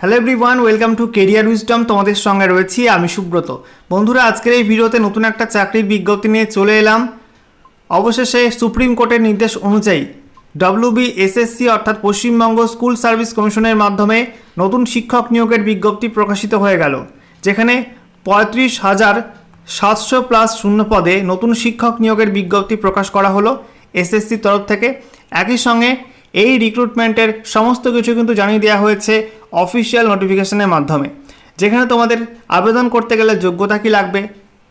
Hello everyone welcome to career wisdom তোমাদের সঙ্গে রয়েছি আমি সুব্রত। বন্ধুরা, আজকের এই ভিডিওতে নতুন একটা চাকরির বিজ্ঞপ্তি নিয়ে চলে এলাম। অবশেষে সুপ্রিম কোর্টের নির্দেশ অনুযায়ী ডব্লিউবি এসএসসি অর্থাৎ পশ্চিমবঙ্গ স্কুল সার্ভিস কমিশনের মাধ্যমে নতুন শিক্ষক নিয়োগের বিজ্ঞপ্তি প্রকাশিত হয়ে গেল, যেখানে পঁয়ত্রিশ হাজার সাতশো প্লাস শূন্য পদে নতুন শিক্ষক নিয়োগের বিজ্ঞপ্তি প্রকাশ করা হলো এসএসসির তরফ থেকে। একই সঙ্গে এই রিক্রুটমেন্টের সমস্ত কিছু কিন্তু জানিয়ে দেওয়া হয়েছে অফিসিয়াল নোটিফিকেশনের মাধ্যমে। যেখানে তোমাদের আবেদন করতে গেলে যোগ্যতা কী লাগবে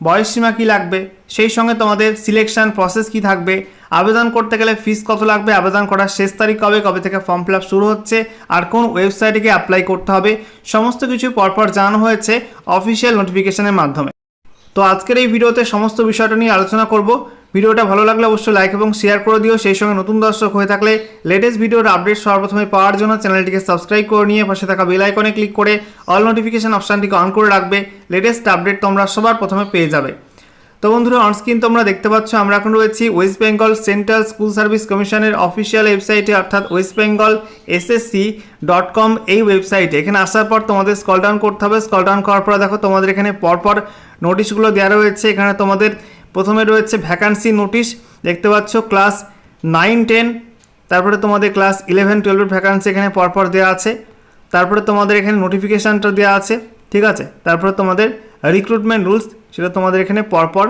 বয়সসীমা কী লাগবে, সেই সঙ্গে তোমাদের সিলেকশন প্রসেস কী থাকবে, আবেদন করতে গেলে ফিস কত লাগবে, আবেদন করার শেষ তারিখ কবে কবে থেকে ফর্ম ফিল শুরু হচ্ছে, আর কোন ওয়েবসাইটে গিয়ে অ্যাপ্লাই করতে হবে, সমস্ত কিছু পরপর জানানো হয়েছে অফিসিয়াল নোটিফিকেশনের মাধ্যমে। তো আজকের এই ভিডিওতে সমস্ত বিষয়টা নিয়ে আলোচনা করব। ভিডিওটা ভালো লাগলে অবশ্যই লাইক এবং শেয়ার করে দিও। সেই সঙ্গে নতুন দর্শক হয়ে থাকলে লেটেস্ট ভিডিওর আপডেট সর্বপ্রথমে পাওয়ার জন্য চ্যানেলটিকে সাবস্ক্রাইব করে নিয়ে পাশে থাকা বেল আইকনে ক্লিক করে অল নোটিফিকেশন অপশানটিকে অন করে রাখবে। লেটেস্ট আপডেট তোমরা সবার প্রথমে পেয়ে যাবে। তো বন্ধুরা অনস্ক্রিন তোমরা দেখতে পাচ্ছ, আমরা এখন রয়েছি West Bengal central school service কমিশনের অফিসিয়াল ওয়েবসাইটে অর্থাৎ West Bengal SSC dot com এই ওয়েবসাইটে এখানে আসার পর তোমাদের স্কল ডাউন করতে হবে। স্কল ডাউন করার পর দেখো তোমাদের এখানে পরপর নোটিশগুলো দেওয়া রয়েছে। এখানে তোমাদের প্রথমে রয়েছে ভ্যাকান্সি নোটিশ দেখতে পাচ্ছ ক্লাস নাইন টেন তারপরে তোমাদের ক্লাস ইলেভেন টুয়েলভের ভ্যাকান্সি এখানে পরপর দেওয়া আছে, তারপরে তোমাদের এখানে নোটিফিকেশানটা দেওয়া আছে, ঠিক আছে? তারপরে তোমাদের রিক্রুটমেন্ট রুলস সেটা তোমাদের এখানে পরপর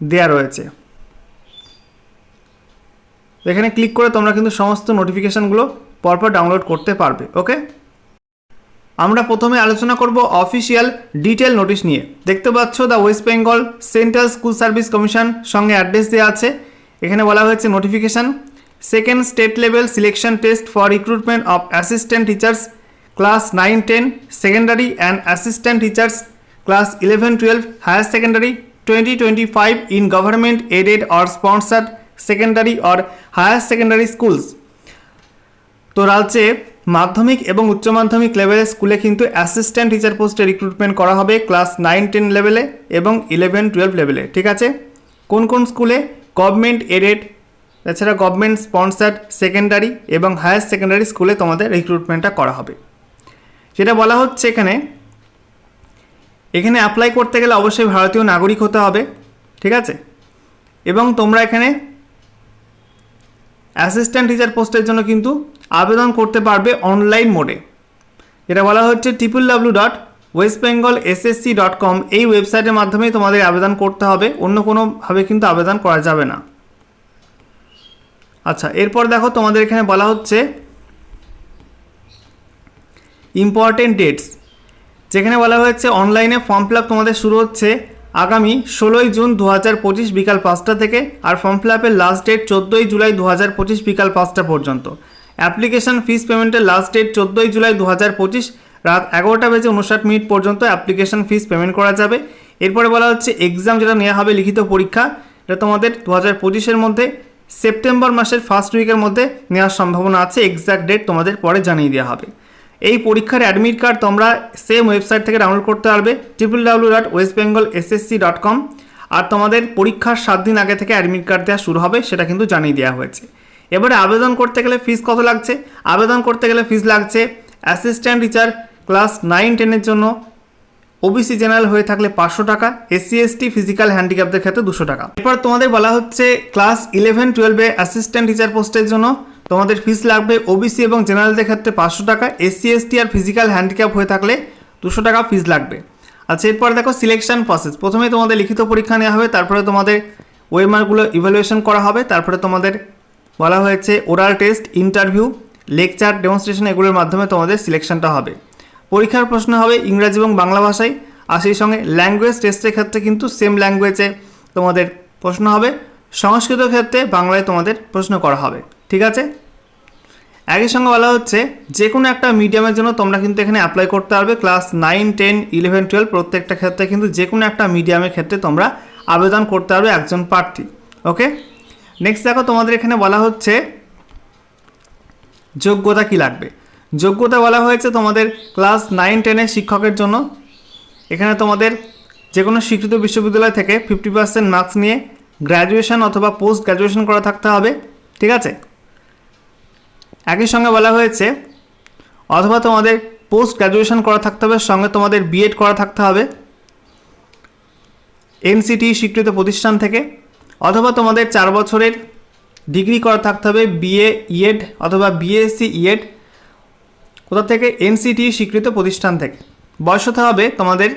দেওয়া রয়েছে। এখানে ক্লিক করে তোমরা কিন্তু সমস্ত নোটিফিকেশানগুলো পরপর ডাউনলোড করতে পারবে ওকে আমরা প্রথমে আলোচনা করব অফিসিয়াল ডিটেল নোটিশ নিয়ে। দেখতে পাচ্ছ the West Bengal central school service commission সঙ্গে অ্যাড্রেস দেওয়া আছে। এখানে বলা হয়েছে notification second state level selection test for recruitment of assistant teachers class nine ten secondary and assistant teachers class eleven twelve higher secondary twenty twenty five in government aided or sponsored secondary or higher secondary schools তো রাজ্যে মাধ্যমিক এবং উচ্চ মাধ্যমিক লেভেলের স্কুলে কিন্তু assistant teacher পোস্টে রিক্রুটমেন্ট করা হবে ক্লাস নাইন টেন লেভেলে এবং ইলেভেন টুয়েলভ লেভেলে ঠিক আছে? কোন কোন স্কুলে গভর্নমেন্ট এডেড এছাড়া গভর্নমেন্ট স্পন্সার্ড সেকেন্ডারি এবং হায়ার সেকেন্ডারি স্কুলে তোমাদের রিক্রুটমেন্টটা করা হবে। যেটা বলা হচ্ছে এখানে এখানে অ্যাপ্লাই করতে গেলে অবশ্যই ভারতীয় নাগরিক হতে হবে, ঠিক আছে? এবং তোমরা এখানে অ্যাসিস্ট্যান্ট টিচার পোস্টের জন্য কিন্তু আবেদন করতে পারবে অনলাইন মোডে যেটা বলা হচ্ছে triple W dot West Bengal SSC dot com এই ওয়েবসাইটের মাধ্যমেই তোমাদের আবেদন করতে হবে, অন্য কোনোভাবে কিন্তু আবেদন করা যাবে না। আচ্ছা এরপর দেখো তোমাদের এখানে বলা হচ্ছে ইম্পর্টেন্ট ডেটস যেখানে বলা হয়েছে অনলাইনে ফর্ম ফিল তোমাদের শুরু হচ্ছে আগামী ষোলোই জুন দু হাজার পঁচিশ বিকাল পাঁচটা থেকে, আর ফর্ম ফিল লাস্ট ডেট চোদ্দোই জুলাই দু হাজার পঁচিশ বিকাল পাঁচটা পর্যন্ত। অ্যাপ্লিকেশন ফিস পেমেন্টের লাস্ট ডেট চোদ্দোই জুলাই দু হাজার পঁচিশ রাত এগারোটা বেজে উনষাট মিনিট পর্যন্ত অ্যাপ্লিকেশন ফিস পেমেন্ট করা যাবে। এরপরে বলা হচ্ছে এক্সাম যেটা নেওয়া হবে লিখিত পরীক্ষা, এটা তোমাদের দু হাজার পঁচিশের মধ্যে, সেপ্টেম্বর মাসের ফার্স্ট উইকের মধ্যে নেওয়ার সম্ভাবনা আছে, এক্সাক্ট ডেট তোমাদের পরে জানিয়ে দেওয়া হবে। এই পরীক্ষার অ্যাডমিট কার্ড তোমরা সেম ওয়েবসাইট থেকে ডাউনলোড করতে পারবে triple W dot West Bengal SSC dot com আর তোমাদের পরীক্ষার সাত দিন আগে থেকে অ্যাডমিট কার্ড দেওয়া শুরু হবে, সেটা কিন্তু জানিয়ে দেওয়া হয়েছে। এবারে আবেদন করতে গেলে ফিস কত লাগছে? আবেদন করতে গেলে ফিস লাগছে অ্যাসিস্ট্যান্ট টিচার ক্লাস নাইন টেনের জন্য। ওবিসি জেনারেল হয়ে থাকলে পাঁচশো টাকা এসসি এসটি ফিজিক্যাল হ্যান্ডিক্যাপদের ক্ষেত্রে দুশো টাকা। এরপর তোমাদের বলা হচ্ছে ক্লাস ইলেভেন টুয়েলভে অ্যাসিস্ট্যান্ট টিচার পোস্টের জন্য তোমাদের ফিস লাগবে ওবিসি এবং জেনারেলদের ক্ষেত্রে পাঁচশো টাকা এসসি এসটি আর ফিজিক্যাল হ্যান্ডিক্যাপ হয়ে থাকলে দুশো টাকা ফিস লাগবে। আচ্ছা এরপর দেখো সিলেকশন প্রসেস প্রথমে তোমাদের লিখিত পরীক্ষা নেওয়া হবে, তারপরে তোমাদের ওয়েমারগুলো ইভ্যালুয়েশন করা হবে, তারপরে তোমাদের বলা হয়েছে, oral test, interview, lecture, demonstration এগুলোর মাধ্যমে তোমাদের সিলেকশনটা হবে। পরীক্ষার প্রশ্ন হবে ইংরাজি এবং বাংলা ভাষায়, আর সেই সঙ্গে ল্যাঙ্গুয়েজ টেস্টের ক্ষেত্রে কিন্তু সেম ল্যাঙ্গুয়েজে তোমাদের প্রশ্ন হবে। সংস্কৃত ক্ষেত্রে বাংলায় তোমাদের প্রশ্ন করা হবে। ঠিক আছে? একই সঙ্গে বলা হচ্ছে যে কোনো একটা মিডিয়ামের জন্য তোমরা কিন্তু এখানে অ্যাপ্লাই করতে পারবে। Class nine, ten, eleven, twelve প্রত্যেকটা ক্ষেত্রে কিন্তু যে কোনো একটা মিডিয়ামের ক্ষেত্রে তোমরা আবেদন করতে পারবে একজন প্রার্থী। ওকে? নেক্সট দেখো, তোমাদের এখানে বলা হচ্ছে যোগ্যতা কি লাগবে? যোগ্যতা বলা হয়েছে তোমাদের ক্লাস নাইন টেনের শিক্ষকের জন্য। এখানে তোমাদের যে কোনো স্বীকৃত বিশ্ববিদ্যালয় থেকে ফিফটি পার্সেন্ট মার্কস নিয়ে গ্র্যাজুয়েশন অথবা পোস্ট গ্র্যাজুয়েশন করা থাকতে হবে, ঠিক আছে? একই সঙ্গে বলা হয়েছে, অথবা তোমাদের পোস্ট গ্র্যাজুয়েশন করা থাকতে হবে, সঙ্গে তোমাদের বিএড করা থাকতে হবে। এনসিটি স্বীকৃত প্রতিষ্ঠান থেকে। অথবা তোমাদের চার বছরের ডিগ্রি করা থাকতে হবে বিএ ইএড অথবা বিএসসি ইএড কোথা থেকে? এনসিটি স্বীকৃত প্রতিষ্ঠান থেকে। বয়স হতে হবে তোমাদের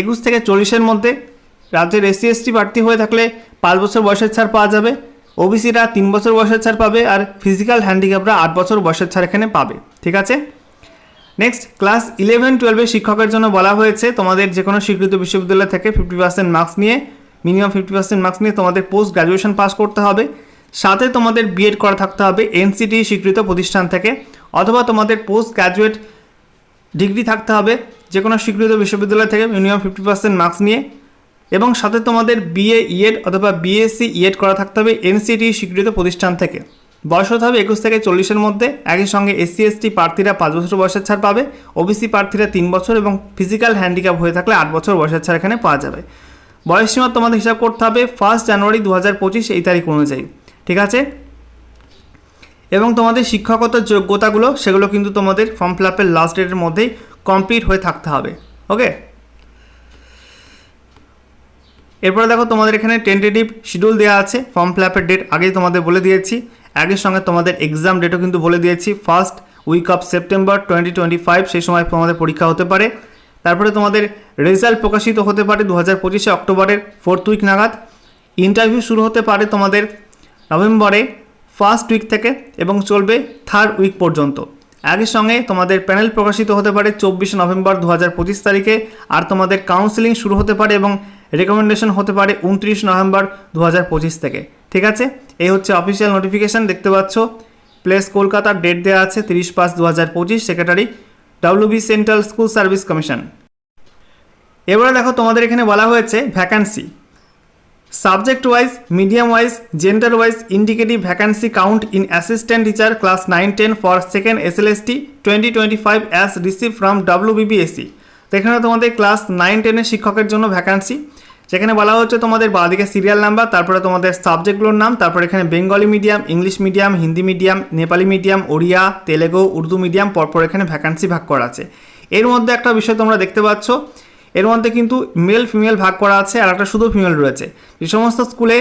একুশ থেকে চল্লিশের মধ্যে। রাজ্যের এসসি এসটি প্রার্থী হয়ে থাকলে পাঁচ বছর বয়সের ছাড় পাওয়া যাবে। ওবিসিরা তিন বছর বয়সের ছাড় পাবে আর ফিজিক্যাল হ্যান্ডিক্যাপরা আট বছর বয়সের ছাড় এখানে পাবে। ঠিক আছে? নেক্সট ক্লাস ইলেভেন টুয়েলভের শিক্ষকের জন্য বলা হয়েছে, তোমাদের যে কোনো স্বীকৃত বিশ্ববিদ্যালয় থেকে ফিফটি পার্সেন্ট মার্কস নিয়ে মিনিমাম ফিফটি পার্সেন্ট মার্কস নিয়ে তোমাদের পোস্ট গ্র্যাজুয়েশন পাস করতে হবে। সাথে তোমাদের বিএড করা থাকতে হবে এনসিটি স্বীকৃত প্রতিষ্ঠান থেকে, অথবা তোমাদের পোস্ট গ্র্যাজুয়েট ডিগ্রি থাকতে হবে যে কোনো স্বীকৃত বিশ্ববিদ্যালয় থেকে মিনিমাম ফিফটি পার্সেন্ট মার্কস নিয়ে। এবং সাথে তোমাদের বিএ ইএড অথবা বিএসসি ইএড করা থাকতে হবে এনসিটি স্বীকৃত প্রতিষ্ঠান থেকে। বয়স হতে হবে একুশ থেকে চল্লিশের মধ্যে। একই সঙ্গে এসসি এসটি প্রার্থীরা পাঁচ বছর বয়সের ছাড় পাবে। ওবিসি প্রার্থীরা তিন বছর এবং ফিজিক্যাল হ্যান্ডিক্যাপ হয়ে থাকলে আট বছর বয়সের ছাড় এখানে পাওয়া যাবে। বয়স সীমা তোমাদের হিসাব করতে হবে ফার্স্ট জানুয়ারি দু হাজার পঁচিশ এই তারিখ অনুযায়ী, ঠিক আছে? এবং তোমাদের শিক্ষাগত যোগ্যতাগুলো, সেগুলো কিন্তু তোমাদের ফর্ম ফিল আপের লাস্ট ডেটের মধ্যেই কমপ্লিট হয়ে থাকতে হবে ওকে এরপরে দেখো তোমাদের এখানে টেন্টেটিভ শিডিউল দেওয়া আছে ফর্ম ফিল আপের ডেট আগেই তোমাদের বলে দিয়েছি, একই সঙ্গে তোমাদের এক্সাম ডেটও কিন্তু বলে দিয়েছি first week of September twenty twenty five সেই সময় তোমাদের পরীক্ষা হতে পারে। তারপরে তোমাদের রেজাল্ট প্রকাশিত হতে পারে দু হাজার পঁচিশে অক্টোবরের ফোর্থ উইক নাগাদ। ইন্টারভিউ শুরু হতে পারে তোমাদের নভেম্বরে ফার্স্ট উইক থেকে এবং চলবে থার্ড উইক পর্যন্ত। একই সঙ্গে তোমাদের প্যানেল প্রকাশিত হতে পারে চব্বিশে নভেম্বর দু হাজার পঁচিশ তারিখে আর তোমাদের কাউন্সিলিং শুরু হতে পারে এবং রেকমেন্ডেশন হতে পারে উনত্রিশ নভেম্বর দু হাজার পঁচিশ থেকে। ঠিক আছে? এই হচ্ছে অফিসিয়াল নোটিফিকেশান দেখতে পাচ্ছ। প্লেস কলকাতার ডেট দেওয়া আছে তিরিশ পাঁচ দু হাজার পঁচিশ secretary WB central school service commission এবারে দেখো তোমাদের এখানে বলা হয়েছে vacancy subject wise medium wise gender wise indicative vacancy count in assistant teacher class nine ten for second S L S T twenty twenty five as receive from W BBSC তো এখানে তোমাদের class nine টেনের শিক্ষকের জন্য vacancy যেখানে বলা হচ্ছে তোমাদের বাঁদিকে সিরিয়াল নাম্বার তারপরে তোমাদের সাবজেক্টগুলোর নাম, তারপরে এখানে Bengali medium English medium Hindi medium Nepali medium Odia Telugu Urdu medium পরপর এখানে ভ্যাকান্সি ভাগ করা আছে। এর মধ্যে একটা বিষয় তোমরা দেখতে পাচ্ছ, এর মধ্যে কিন্তু মেল ফিমেল ভাগ করা আছে, আর একটা শুধু ফিমেল রয়েছে। যে সমস্ত স্কুলে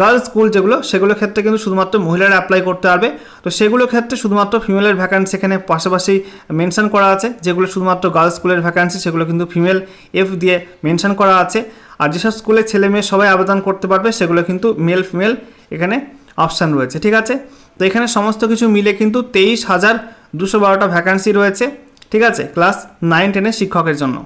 গার্লস স্কুল যেগুলো, সেগুলোর ক্ষেত্রে কিন্তু শুধুমাত্র মহিলারা অ্যাপ্লাই করতে পারবে। তো সেগুলোর ক্ষেত্রে শুধুমাত্র ফিমেলের ভ্যাকান্সি এখানে পাশাপাশি মেনশন করা আছে, যেগুলো শুধুমাত্র গার্লস স্কুলের ভ্যাকান্সি সেগুলো কিন্তু ফিমেল এফ দিয়ে মেনশন করা আছে। আর যেসব স্কুলে ছেলে মেয়ে সবাই আবেদন করতে পারবে, সেগুলো কিন্তু মেল ফিমেল এখানে অপশান রয়েছে, ঠিক আছে? তো এখানে সমস্ত কিছু মিলে কিন্তু তেইশ হাজার দুশো বারোটা ভ্যাকান্সি রয়েছে, ঠিক আছে? ক্লাস নাইন টেনের শিক্ষকের জন্য।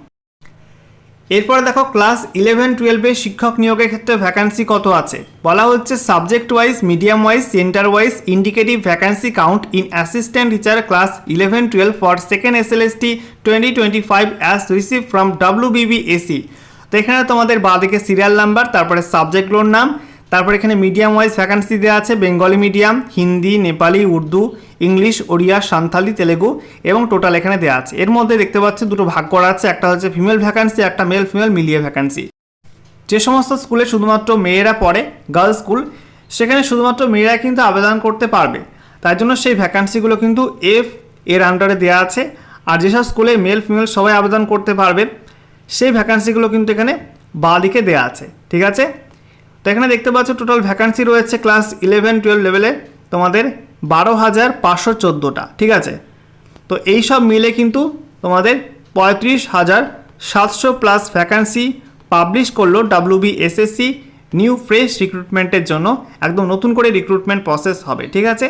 এরপরে দেখো ক্লাস ইলেভেন টুয়েলভে শিক্ষক নিয়োগের ক্ষেত্রে ভ্যাকান্সি কত আছে? বলা হচ্ছে subject wise medium wise centre wise indicative vacancy count in assistant teacher class eleven twelve for second S L S T twenty twenty five as receive from W BBSC তো এখানে তোমাদের বাঁদিকে সিরিয়াল নাম্বার তারপরে সাবজেক্টগুলোর নাম তারপর এখানে medium wise vacancy দেওয়া আছে Bengali medium Hindi Nepali Urdu English Odia Santhali Telugu এবং টোটাল এখানে দেওয়া আছে। এর মধ্যে দেখতে পাচ্ছি দুটো ভাগ করা আছে, একটা হচ্ছে ফিমেল ভ্যাকান্সি একটা মেল ফিমেল মিলিয়ে ভ্যাকান্সি যে সমস্ত স্কুলে শুধুমাত্র মেয়েরা পড়ে গার্লস স্কুল সেখানে শুধুমাত্র মেয়েরা কিন্তু আবেদন করতে পারবে। তাই জন্য সেই ভ্যাকান্সিগুলো কিন্তু এফ এর আন্ডারে দেওয়া আছে। আর যেসব স্কুলে মেল ফিমেল সবাই আবেদন করতে পারবে, সেই ভ্যাকান্সিগুলো কিন্তু এখানে বাঁ দিকে দেওয়া আছে। ঠিক আছে? তো এখানে দেখতে পাচ্ছ টোটাল ভ্যাকান্সি রয়েছে ক্লাস ইলেভেন টুয়েলভ লেভেলে তোমাদের বারো হাজার পাঁচশো চোদ্দোটা, ঠিক আছে? তো এই সব মিলে কিন্তু তোমাদের পঁয়ত্রিশ হাজার সাতশো প্লাস ভ্যাকান্সি পাবলিশ করল ডাব্লিউবি নিউ ফ্রেশ রিক্রুটমেন্টের জন্য। একদম নতুন করে রিক্রুটমেন্ট প্রসেস হবে, ঠিক আছে?